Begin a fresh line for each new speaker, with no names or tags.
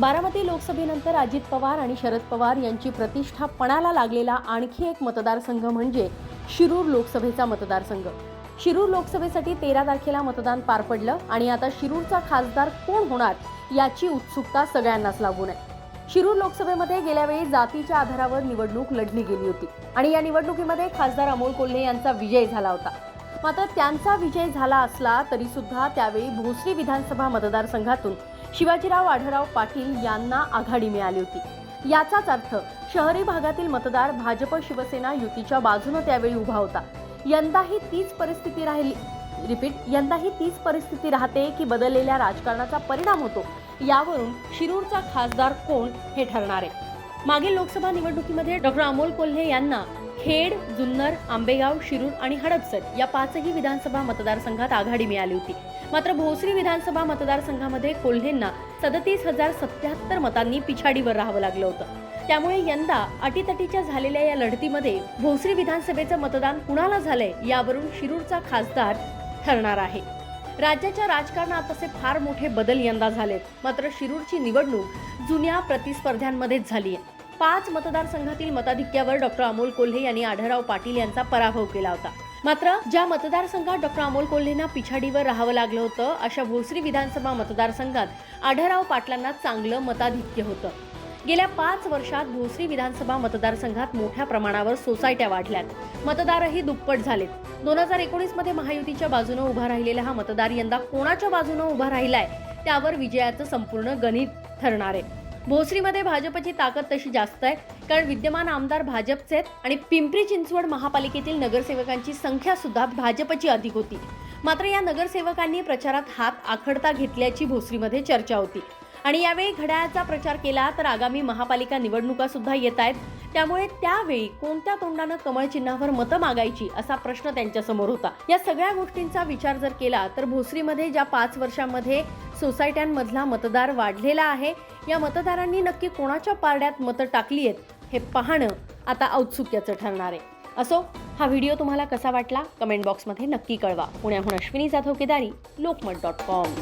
बारामती लोकसभेनंतर अजित पवार आणि शरद पवार यांची प्रतिष्ठा पणाला लागलेला आणखी एक मतदारसंघ म्हणजे शिरूर लोकसभेचा मतदारसंघ. शिरूर लोकसभेसाठी तेरा तारखेला मतदान पार पडलं आणि आता शिरूरचा खासदार कोण होणार याची उत्सुकता सगळ्यांनाच लागून आहे. शिरूर लोकसभेमध्ये गेल्या वेळी जातीच्या आधारावर निवडणूक लढली गेली होती आणि या निवडणुकीमध्ये खासदार अमोल कोल्हे यांचा विजय झाला होता. मात्र त्यांचा विजय झाला असला तरी सुद्धा त्यावेळी भोसरी विधानसभा मतदारसंघातून शिवाजीराव आढळराव पाटील यांना आघाडी मिळाली होती. याचाच अर्थ शहरी भागातील मतदार भाजप शिवसेना युतीच्या बाजूने त्यावेळी उभा होता. यंदाही तीच परिस्थिती राहिली रिपीट यंदाही तीच परिस्थिती राहते की बदललेल्या राजकारणाचा परिणाम होतो यावरून शिरूरचा खासदार कोण हे ठरणार आहे. मागील लोकसभा निवडणुकीमध्ये डॉक्टर अमोल कोल्हे यांना खेड जुन्नर आंबेगाव शिरूर आणि हडपसर या पाचही विधानसभा मतदारसंघात आघाडी मिळाली होती. मात्र भोसरी विधानसभा मतदारसंघामध्ये कोल्हेंना सदतीस हजार सत्याहत्तर मतांनी पिछाडीवर राहावं लागलं होतं. त्यामुळे यंदा अटीतटीच्या झालेल्या या लढतीमध्ये भोसरी विधानसभेचं मतदान कुणाला झालंय यावरून शिरूरचा खासदार ठरणार आहे. राज्याच्या राजकारणात असे फार मोठे बदल यंदा झालेत. मात्र शिरूरची निवडणूक जुन्या प्रतिस्पर्ध्यांमध्येच झाली आहे. पाच मतदारसंघातील मताधिक्यावर डॉक्टर अमोल कोल्हे यांनी आढळराव पाटील यांचा पराभव केला होता. मात्र ज्या मतदारसंघात डॉक्टर अमोल कोल्हेंना पिछाडीवर राहावं लागलं होतं अशा भोसरी विधानसभा मतदारसंघात आढळराव पाटलांना चांगलं मताधिक्य होतं. गेल्या पाच वर्षात भोसरी विधानसभा मतदारसंघात मोठ्या प्रमाणावर सोसायट्या वाढल्यात. मतदारही दुप्पट झालेत. दोन हजार एकोणीसमध्ये महायुतीच्या बाजूने उभा राहिलेला हा मतदार यंदा कोणाच्या बाजूने उभा राहिलाय त्यावर विजयाचं संपूर्ण गणित ठरणार आहे. भोसरीमध्ये भाजपची ताकद तशी जास्त आहे. कारण विद्यमान आमदार भाजपचे आहेत आणि पिंपरी चिंचवड महापालिकेतील नगरसेवकांची संख्या सुद्धा भाजपची अधिक होती. मात्र या नगरसेवकांनी प्रचारात हात आखडता घेतल्याची भोसरीमध्ये चर्चा होती. आणि यावेळी घड्याळाचा प्रचार केला तर आगामी महापालिका निवडणुका सुद्धा येत आहेत. त्यामुळे त्यावेळी कोणत्या तोंडानं कमळ चिन्हावर मतं मागायची असा प्रश्न त्यांच्यासमोर होता. या सगळ्या गोष्टींचा विचार जर केला तर भोसरीमध्ये ज्या पाच वर्षांमध्ये सोसायट्यांमधला मतदार वाढलेला आहे या मतदारांनी नक्की कोणाच्या पारड्यात मतं टाकली आहेत हे पाहणं आता औत्सुक्याचं ठरणार आहे. असो हा व्हिडिओ तुम्हाला कसा वाटला कमेंट बॉक्समध्ये नक्की कळवा. पुण्याहून अश्विनी जाधव केदारी लोकमत डॉट कॉम.